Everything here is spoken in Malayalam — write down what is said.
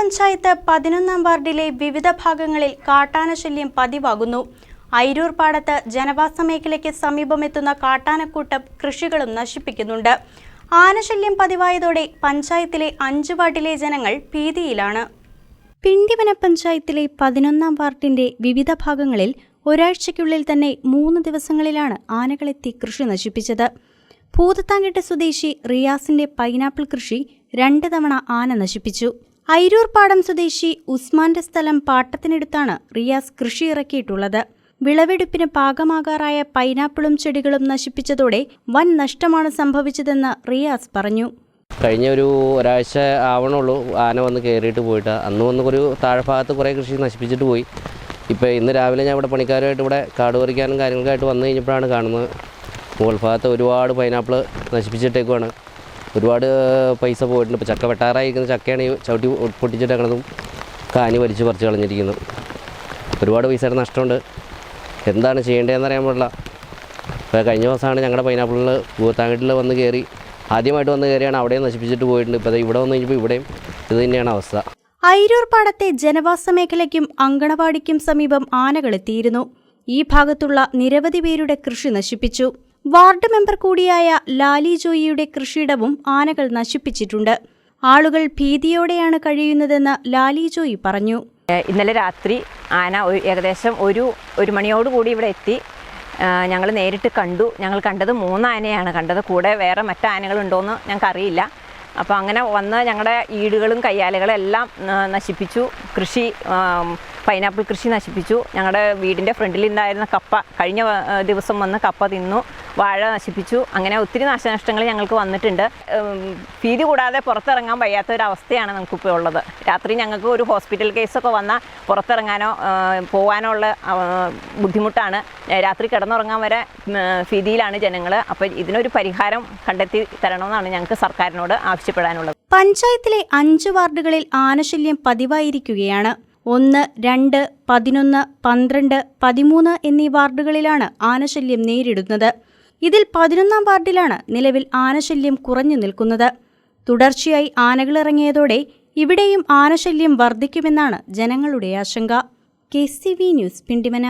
പഞ്ചായത്ത് പതിനൊന്നാം വാർഡിലെ വിവിധ ഭാഗങ്ങളിൽ കാട്ടാന ശല്യം പതിവാകുന്നു. അയിരൂർ പാടത്ത് ജനവാസ മേഖലയ്ക്ക് സമീപമെത്തുന്ന കാട്ടാനക്കൂട്ടം കൃഷികളും നശിപ്പിക്കുന്നുണ്ട്. ആനശല്യം പതിവായതോടെ പഞ്ചായത്തിലെ അഞ്ച് വാർഡിലെ ജനങ്ങൾ ഭീതിയിലാണ്. പിണ്ടിവന പഞ്ചായത്തിലെ പതിനൊന്നാം വാർഡിന്റെ വിവിധ ഭാഗങ്ങളിൽ ഒരാഴ്ചയ്ക്കുള്ളിൽ തന്നെ മൂന്ന് ദിവസങ്ങളിലാണ് ആനകളെത്തി കൃഷി നശിപ്പിച്ചത്. ഭൂതത്താങ്കെട്ട് സ്വദേശി റിയാസിന്റെ പൈനാപ്പിൾ കൃഷി രണ്ട് തവണ ആന നശിപ്പിച്ചു. ഐരൂർ പാടം സ്വദേശി ഉസ്മാന്റെ സ്ഥലം പാട്ടത്തിനെടുത്താണ് റിയാസ് കൃഷി ഇറക്കിയിട്ടുള്ളത് വിളവെടുപ്പിന് പാകമാകാറായ പൈനാപ്പിളും ചെടികളും നശിപ്പിച്ചതോടെ വൻ നഷ്ടമാണ് സംഭവിച്ചതെന്ന് റിയാസ് പറഞ്ഞു. കഴിഞ്ഞ ഒരു ഒരാഴ്ച ആവണുള്ളൂ ആന വന്ന് കയറിയിട്ട് പോയിട്ട്. അന്ന് വന്ന് ഒരു താഴ്ഭാഗത്ത് കുറേ കൃഷി നശിപ്പിച്ചിട്ട് പോയി. ഇപ്പോൾ ഇന്ന് രാവിലെ ഞാൻ ഇവിടെ പണിക്കാരുമായിട്ട് ഇവിടെ കാട് പറിക്കാനും കാര്യങ്ങൾക്കായിട്ട് വന്നു കഴിഞ്ഞപ്പോഴാണ് കാണുന്നത്. മുകൾ ഭാഗത്ത് ഒരുപാട് പൈനാപ്പിൾ നശിപ്പിച്ചിട്ടേക്കുവാണ്. ഒരുപാട് പൈസ പോയിട്ടുണ്ട്. ഇപ്പോൾ ചക്ക വെട്ടാറായിരിക്കുന്ന ചക്കയാണ് ഈ ചവിട്ടി കിടന്നും കാനി വലിച്ച് പറിച്ച് കളഞ്ഞിരിക്കുന്നു ഒരുപാട് പൈസയുടെ നഷ്ടമുണ്ട്. എന്താണ് ചെയ്യേണ്ടതെന്ന് അറിയാൻ പാടില്ല. ഇപ്പോൾ കഴിഞ്ഞ ദിവസമാണ് ഞങ്ങളുടെ പൈനാപ്പിളിൽ പൂത്താങ്കട്ടിൽ വന്ന് കയറി ആദ്യമായിട്ട് വന്ന് കയറിയാണ് അവിടെയും നശിപ്പിച്ചിട്ട് പോയിട്ടുണ്ട്. ഇപ്പോൾ ഇവിടെ വന്ന് കഴിഞ്ഞപ്പോൾ ഇവിടെയും ഇത് തന്നെയാണ് അവസ്ഥ. അയിരൂർ പാടത്തെ ജനവാസ മേഖലയ്ക്കും അങ്കണവാടിക്കും സമീപം ആനകളെത്തിയിരുന്നു ഈ ഭാഗത്തുള്ള നിരവധി പേരുടെ കൃഷി നശിപ്പിച്ചു. വാർഡ് മെമ്പർ കൂടിയായ ലാലി ജോയിയുടെ കൃഷിയിടവും ആനകൾ നശിപ്പിച്ചിട്ടുണ്ട്. ആളുകൾ ഭീതിയോടെയാണ് കഴിയുന്നതെന്ന് ലാലി ജോയി പറഞ്ഞു. ഇന്നലെ രാത്രി ആന ഏകദേശം ഒരു ഒരു മണിയോടുകൂടി ഇവിടെ എത്തി. ഞങ്ങൾ നേരിട്ട് കണ്ടു. ഞങ്ങൾ കണ്ടത് മൂന്ന് ആനയാണ് കണ്ടത് കൂടെ വേറെ മറ്റ് ആനകളുണ്ടോയെന്ന് ഞങ്ങൾക്കറിയില്ല. അപ്പോൾ അങ്ങനെ വന്ന് ഞങ്ങളുടെ ഈടുകളും കയ്യാലകളും എല്ലാം നശിപ്പിച്ചു. കൃഷി പൈനാപ്പിൾ കൃഷി നശിപ്പിച്ചു. ഞങ്ങളുടെ വീടിന്റെ ഫ്രണ്ടിൽ ഉണ്ടായിരുന്ന കപ്പ കഴിഞ്ഞ ദിവസം വന്ന് കപ്പ തിന്നു. വാഴ നശിപ്പിച്ചു. അങ്ങനെ ഒത്തിരി നാശനഷ്ടങ്ങൾ ഞങ്ങൾക്ക് വന്നിട്ടുണ്ട്. ഭീതി കൂടാതെ പുറത്തിറങ്ങാൻ വയ്യാത്ത ഒരു അവസ്ഥയാണ് നമുക്കിപ്പോൾ ഉള്ളത്. രാത്രി ഞങ്ങൾക്ക് ഒരു ഹോസ്പിറ്റൽ കേസൊക്കെ വന്നാൽ പുറത്തിറങ്ങാനോ പോകാനോ ഉള്ള ബുദ്ധിമുട്ടാണ്. രാത്രി കിടന്നുറങ്ങാൻ വരെ ഭീതിയിലാണ് ജനങ്ങൾ. അപ്പോൾ ഇതിനൊരു പരിഹാരം കണ്ടെത്തി തരണമെന്നാണ് ഞങ്ങൾക്ക് സർക്കാരിനോട് ആവശ്യപ്പെടാനുള്ളത്. പഞ്ചായത്തിലെ അഞ്ച് വാർഡുകളിൽ ആനശല്യം പതിവായിരിക്കുകയാണ്. ഒന്ന് രണ്ട് പതിനൊന്ന് പന്ത്രണ്ട് പതിമൂന്ന് എന്നീ വാർഡുകളിലാണ് ആനശല്യം നേരിടുന്നത്. ഇതിൽ പതിനൊന്നാം വാർഡിലാണ് നിലവിൽ ആനശല്യം കുറഞ്ഞു നിൽക്കുന്നത്. തുടർച്ചയായി ആനകളിറങ്ങിയതോടെ ഇവിടെയും ആനശല്യം വർദ്ധിക്കുമെന്നാണ് ജനങ്ങളുടെ ആശങ്ക. K news Pindimana.